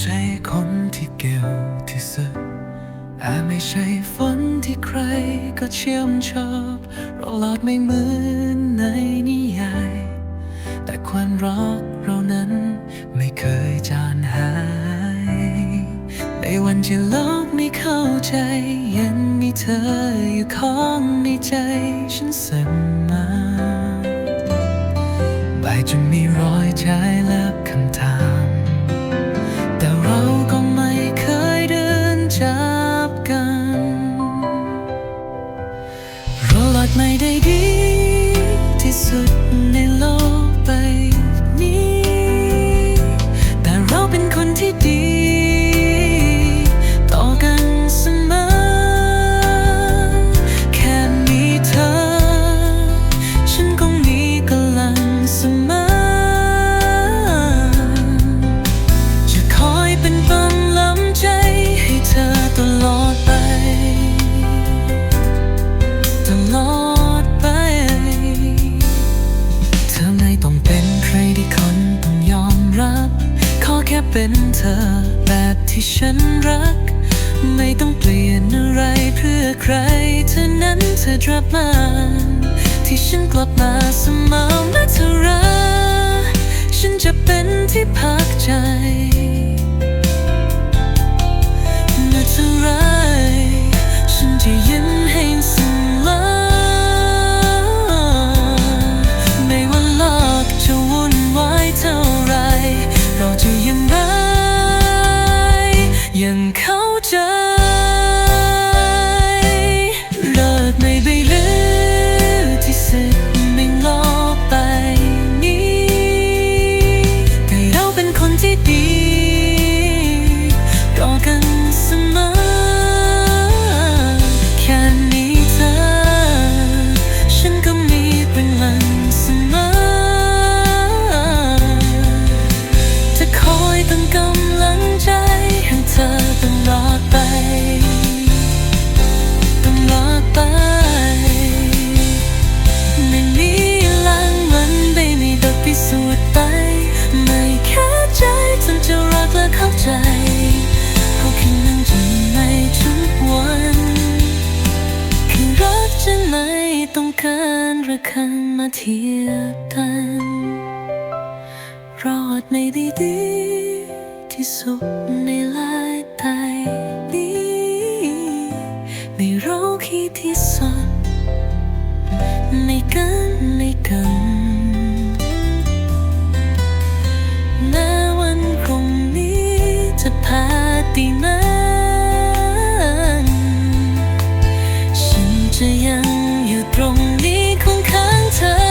ใช่คนที่เก่งที่สุดอาจไม่ใช่ฝันที่ใครก็เชื่อมชอบเราหลอดไม่เหมือนในนิยาย แต่ความรักเรานั้นไม่เคยจางหาย ในวันที่โลกไม่เข้าใจยังมีเธออยู่ข้างในใจฉันเสมอบ่ายจะมีรอยใจและคำ ไม่ได้ดี ที่ฉันรัก ไม่ต้องเปลี่ยนอะไรเพื่อใคร เธอนั้นเธอกลับมา ที่ฉันกลับมาเสมอแม้เธอรักฉันจะเป็นที่พักใจารระคังมาเทียบกัน รอดไม่ดีดีที่สุดในหลายตายนี้ ไม่รู้คิดที่สุดในกันในกัน อยู่ตรงนี้คงค้างเธอ